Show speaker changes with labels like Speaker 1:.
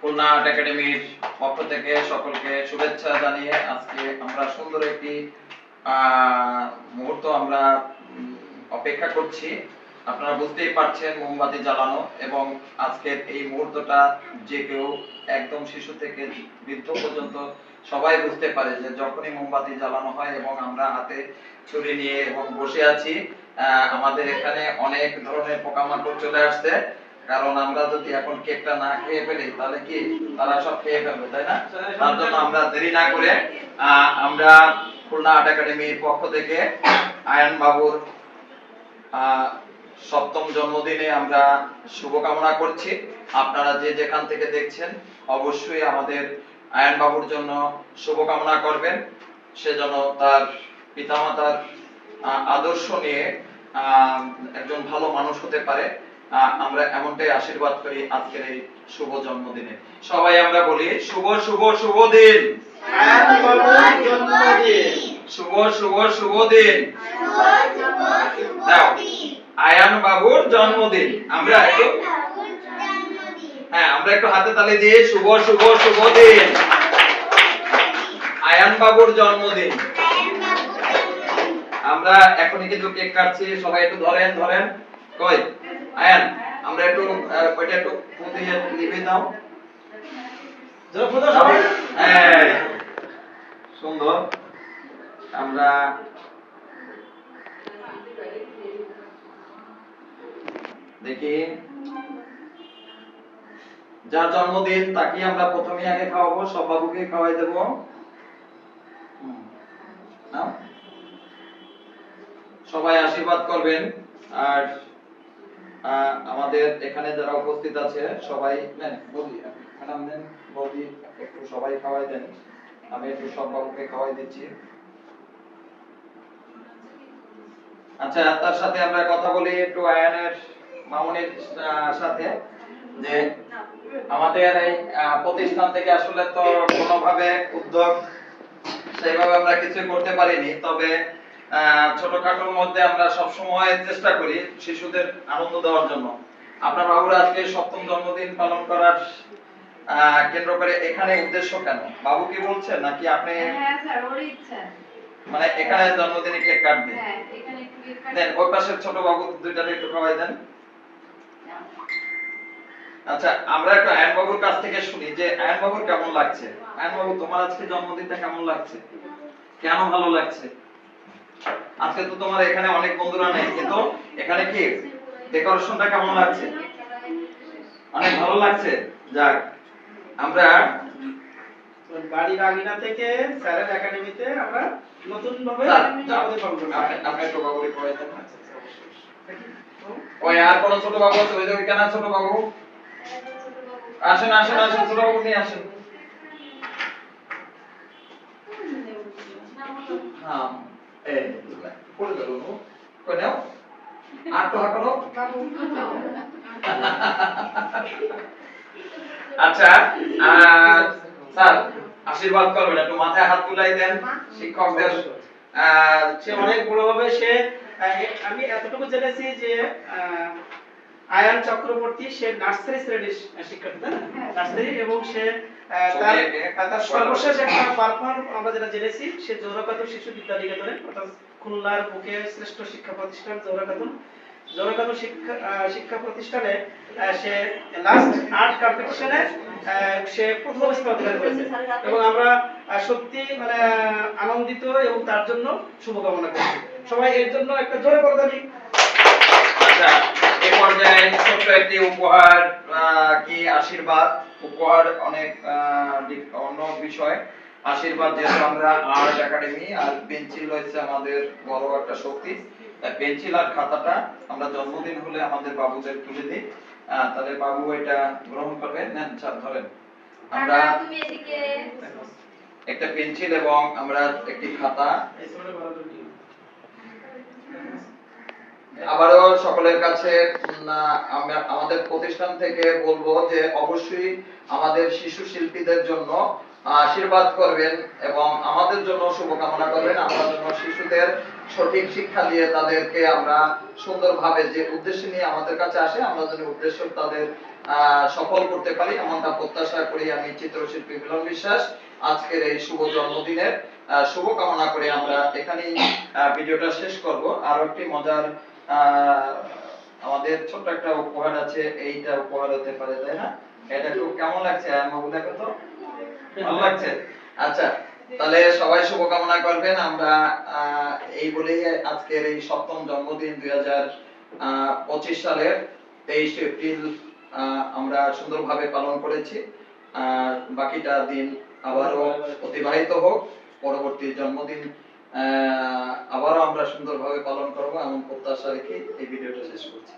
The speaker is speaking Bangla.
Speaker 1: খুলনা আর্ট একাডেমির পক্ষ থেকে সকলকে শুভেচ্ছা জানিয়ে আজকে আমরা সুন্দর একটি মুহূর্ত আমরা অপেক্ষা করছি। আপনারা বুঝতেই পারছেন মোমবাতি জ্বালানো এবং আজকের এই মুহূর্তটা যে কেউ একদম শিশু থেকে বৃদ্ধ পর্যন্ত সবাই বুঝতে পারে যে যখনই মোমবাতি জ্বালানো হয় এবং আমরা হাতে ছুরি নিয়ে এবং বসে আছি আমাদের এখানে অনেক ধরনের পোকামাকড় চলে আসছে। কারণ আমরা যদি এখন কেকটা না খেয়ে ফেলি, তাহলে কি তারা সব খেয়ে ফেলবে, তাই না? তার জন্য আমরা দেরি না করে আমরা খুলনা আর্ট একাডেমির পক্ষ থেকে আয়ন বাবুর সপ্তম জন্মদিনে আমরা শুভকামনা করছি। আপনারা যে যেখান থেকে দেখছেন, অবশ্যই আমাদের আয়ন বাবুর জন্য শুভকামনা করবেন। সে যেন তার পিতামাতার আদর্শ নিয়ে একজন ভালো মানুষ হতে পারে। আমরা এমনটাই আশীর্বাদ করি আজকের এই শুভ জন্মদিনে। সবাই আমরা বলি শুভ শুভ শুভ দিন। শুভ শুভ শুভ দিন। আয়ান বাবুর জন্মদিন। আমরা একটু হ্যাঁ আমরা একটু হাতে তালি দিয়ে শুভ শুভ শুভ দিন। আয়ান বাবুর জন্মদিন। আমরা এখনই কিন্তু কেক কাটছি সবাই একটু ধরেন ধরেন। কই? আয়ান আমরা একটু ওইটা একটু ফুটিয়ে লিখে দাও সুন্দর। আমরা দেখি। যার জন্মদিন তাকে আমরা প্রথমে আগে খাওয়াবো সব বাবুকে খাওয়াই দেব। সবাই আশীর্বাদ করবেন। আর আমাদের এখানে যারা উপস্থিত আছে, সবাই নেন, বলি, ম্যাডাম নেন, বলি, একটু সবাই খাওয়াই দেন। আমি একটু সব বাবুকে খাওয়াই দিচ্ছি। আচ্ছা তার সাথে আমরা কথা বলি একটু আয়ানের, মামুনির সাথে, যে আমাদের এই প্রতিষ্ঠান থেকে আসলে তো কোনোভাবে উদ্যোগ সেইভাবে আমরা কিছু করতে পারিনি, তবে ছোটখাটোর মধ্যে আমরা সব সময় চেষ্টা করি শিশুদের আনন্দ দেওয়ার জন্য। আপনার বাবুর আজকে সপ্তম জন্মদিন পালন করার কেন্দ্র করে এখানে উদ্দেশ্য কেন? বাবু কি বলছেন নাকি আপনি
Speaker 2: হ্যাঁ ইচ্ছা।
Speaker 1: মানে এখানে জন্মদিনে কেক
Speaker 2: হ্যাঁ এখানে কেক কাটা-
Speaker 1: দেন ওই পাশের ছোট বাবু দুইটারে একটু খাওয়াই দেন। আচ্ছা আমরা একটু আয়ন বাবুর কাছ থেকে শুনি যে আয়ন বাবুর কেমন লাগছে? আয়ন বাবু তোমার আজকে জন্মদিনটা কেমন লাগছে? কেন ভালো লাগছে? আজকে তো তোমার এখানে অনেক বন্ধুরা নেই কিন্তু এখানে কি ডেকোরেশনটা কেমন লাগছে? অনেক ভালো লাগছে? যাক আমরা
Speaker 3: বাড়ির আগিনা থেকে স্যারের একাডেমিতে আমরা নতুন ভাবে
Speaker 1: স্যার,
Speaker 3: আমাদের পালন
Speaker 1: আপনি আপনি একটু বাবুকে খাওয়াই দেন ওই আর কোন ছোট বাবু আছে? ওই যে ওইখানে ছোট বাবু। আসেন আসেন আসেন ছোট বাবু নিয়ে আসেন। হ্যাঁ। এই পড়ে গেল ও। কই নাও। আর তো হাঁটালো আচ্ছা স্যার আশীর্বাদ করবেন একটু মাথায় হাত তুলাই দেন শিক্ষকদের।
Speaker 3: সে অনেক বড়ভাবে সে আহ, এ- আমি এতটুকু জেনেছি যে আয়ান চক্রবর্তী সে নার্সারি শ্রেণির শিক্ষার্থী তাই না? নার্সারি এবং সে তার সর্বশেষ একটা পারফর্ম আমরা যেটা জেনেছি সে জোহরাকাতুন শিশু বিদ্যানিকেতনে অর্থাৎ খুলনার বুকে শ্রেষ্ঠ শিক্ষা প্রতিষ্ঠান জোহরাকাতুন জোহরাকাতুন শিক্ষা শিক্ষা প্রতিষ্ঠানে সে লাস্ট আর্ট কম্পিটিশনে সে প্রথম স্থান অধিকার করেছে। এবং আমরা সত্যি মানে আনন্দিত এবং তার জন্য শুভকামনা করছি। সবাই এর জন্য একটা জোরে করতালি
Speaker 1: আচ্ছা এই পর্যায়ে ছোট্ট একটি উপহার কি আশীর্বাদ? উপহার অনেক অন্য বিষয়। আশীর্বাদ যেহেতু আমরা আর্ট একাডেমি আর পেন্সিল হচ্ছে আমাদের বড় একটা শক্তি। পেন্সিল আর খাতাটা আমরা জন্মদিন হলে আমাদের বাবুদের তুলে দিই। তাহলে বাবু এটা গ্রহণ করবেন নেন স্যার ধরেন। আমরা একটা পেন্সিল এবং আমরা একটি খাতা। আবারও সকলের কাছে আমাদের প্রতিষ্ঠান থেকে বলব যে অবশ্যই আমাদের শিশু শিল্পীদের জন্য আশীর্বাদ করবেন এবং আমাদের জন্য শুভকামনা করবেন। আমরা যেন শিশুদের সঠিক শিক্ষা দিয়ে তাদেরকে আমরা সুন্দরভাবে যে উদ্দেশ্য নিয়ে আমাদের কাছে আসে আমরা যেন উদ্দেশ্য তাদের সফল করতে পারি এমনটা প্রত্যাশা করি আমি চিত্রশিল্পী মিলন বিশ্বাস। আজকের এই শুভ জন্মদিনের আহ, শুভ কামনা করে আমরা এখানেই ভিডিওটা শেষ করব। আরও একটি মজার আমাদের ছোট্ট একটা উপহার আছে, এইটা উপহার হতে পারে, তাই না? এটা একটু কেমন লাগছে আমাকে দেখো তো? ভালো লাগছে? আচ্ছা তাহলে সবাই শুভকামনা করবেন। আমরা এই বলেই আজকের এই সপ্তম জন্মদিন দুই হাজার পঁচিশ সালের তেইশ এপ্রিল আমরা সুন্দরভাবে পালন করেছি। আর বাকিটা দিন আবারও অতিবাহিত হোক। পরবর্তী জন্মদিন আবারও আমরা সুন্দরভাবে পালন করব এমন প্রত্যাশা রেখে এই ভিডিওটা শেষ করছি।